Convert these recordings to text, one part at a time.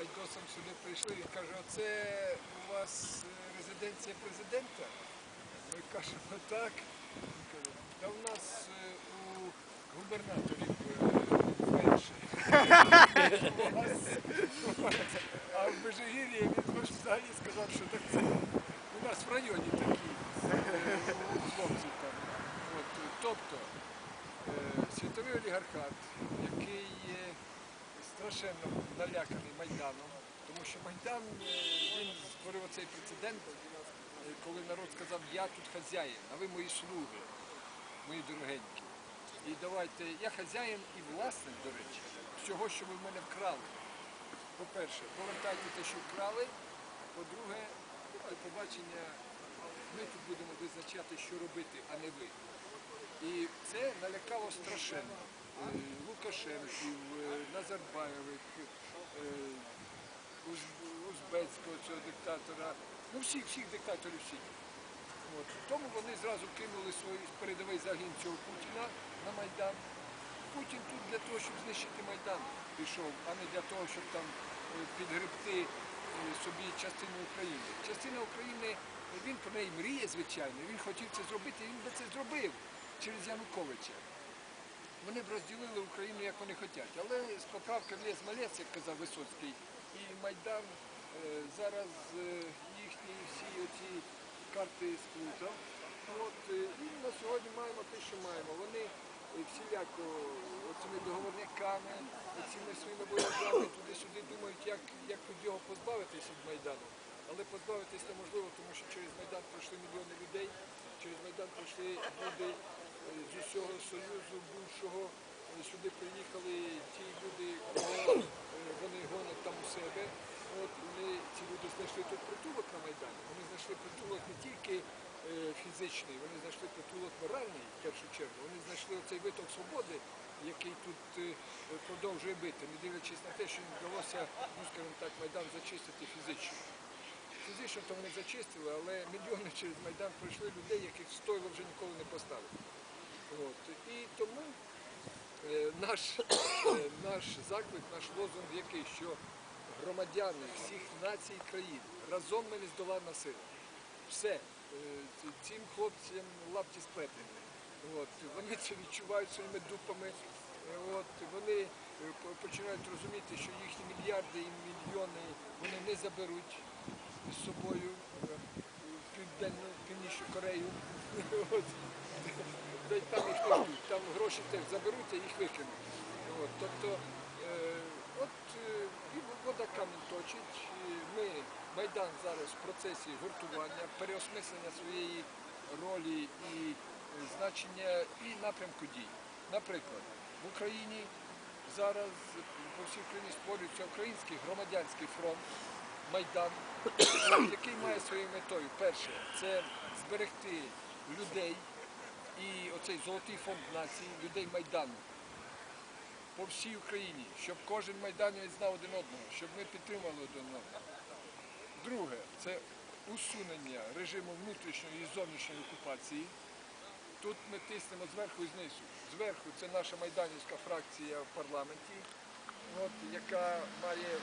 Айдосом сюди прийшли і каже, оце у вас е, резиденція президента? Ми кажемо так. Він каже, Та в нас е, у губернаторів е, менше. А в Межигір'ї він взагалі сказав, що так це у нас в районі такі у там. Тобто світовий олігархат, який страшенно наляканий Майданом, тому що Майдан е, він створив оцей прецедент, е, коли народ сказав, я тут хазяїн, а ви мої слуги, мої дорогенькі. І давайте, я хазяїн і власник, до речі, всього, що ви в мене вкрали. По-перше, повертайте те, що вкрали. По-друге, побачення, ми тут будемо визначати, що робити, а не ви. І це налякало страшенно. Лукашенків, е, Назарбаєвих, е, узбецького цього диктатора, ну всіх, всіх диктаторів світу. От. Тому вони зразу кинули свій передовий загін цього Путіна на Майдан. Путін тут для того, щоб знищити Майдан пішов, а не для того, щоб там е, підгребти собі частину України. Частина України, він про неї мріє, звичайно, він хотів це зробити, він би це зробив через Януковича. Вони б розділили Україну, як вони хочуть. Але з поправки в ліс малець, як казав Висоцький, і Майдан е, зараз е, їхні всі оці карти сплутав. От, е, і на сьогодні маємо те, що маємо. Вони всіляко цими договорниками, цими своїми вояками туди-сюди думають, як, як від його позбавитися від Майдану. Але позбавитись неможливо, тому що через Майдан пройшли мільйони людей, через Майдан пройшли люди з усього Союзу бувшого. Е, Сюди приїхали ті люди, е, вони гонять там у себе. От вони, ці люди знайшли тут притулок на Майдані. Вони знайшли притулок не тільки е, фізичний, вони знайшли притулок моральний в першу чергу. Вони знайшли оцей виток свободи, який тут продовжує бити, не дивлячись на те, що їм вдалося, ну скажімо так, Майдан зачистити фізично. Фізично то вони зачистили, але мільйони через Майдан пройшли людей, яких стойло вже ніколи не поставити. От. І тому е, наш, е, наш заклик, наш лозунг який, що громадяни всіх націй країн разом ми не здолана сила. Все, е, цим хлопцям лапті сплетені. От. Вони це відчувають своїми дупами. От. Вони починають розуміти, що їхні мільярди і мільйони вони не заберуть з собою в південну північну Корею. От. Й там не. Там гроші теж заберуть, а їх викинуть. От. Тобто, е, от е, і вода камінь точить. І Ми, Майдан зараз в процесі гуртування, переосмислення своєї ролі і е, значення і напрямку дій. Наприклад, в Україні зараз по всій Україні створюється Український громадянський фронт, Майдан, який має своєю метою. Перше, це зберегти людей і оцей золотий фонд нації, людей Майдану по всій Україні, щоб кожен майданець знав один одного, щоб ми підтримали один одного. Друге, це усунення режиму внутрішньої і зовнішньої окупації. Тут ми тиснемо зверху і знизу. Зверху це наша майданівська фракція в парламенті, от, яка має е,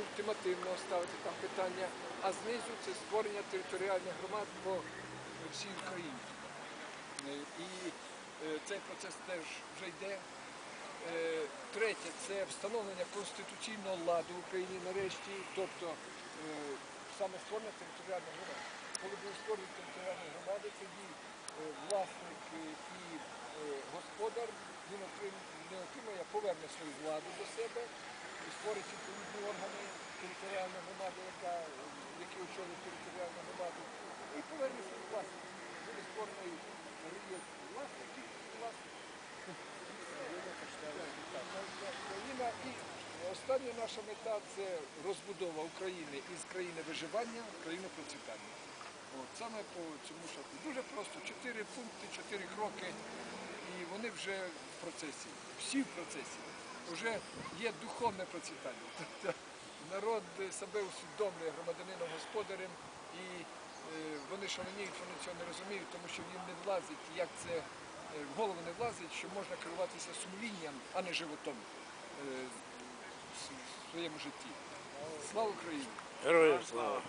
ультимативно ставити там питання, а знизу це створення територіальних громад по всій Україні. І е, цей процес теж вже йде. Е, Третє це встановлення конституційного ладу в Україні нарешті, тобто е, саме створення територіальної громади. Коли були створені територіальні громади, тоді власник і господар він не отримає, поверне свою владу до себе створить відповідні органи територіальної громади, яка, які очолюють територіальну громаду, і поверне свою власність. Буде створений остання наша мета це розбудова України із країни виживання в країну процвітання. Саме по цьому шляху. Дуже просто, чотири пункти, чотири кроки, і вони вже в процесі. Всі в процесі. Вже є духовне процвітання. Тобто народ себе усвідомлює громадянином господарем і вони шаленіють, вони цього не розуміють, тому що їм не влазить, як це е, в голову не влазить, що можна керуватися сумлінням, а не животом е, в своєму житті. Слава Україні! Героям слава!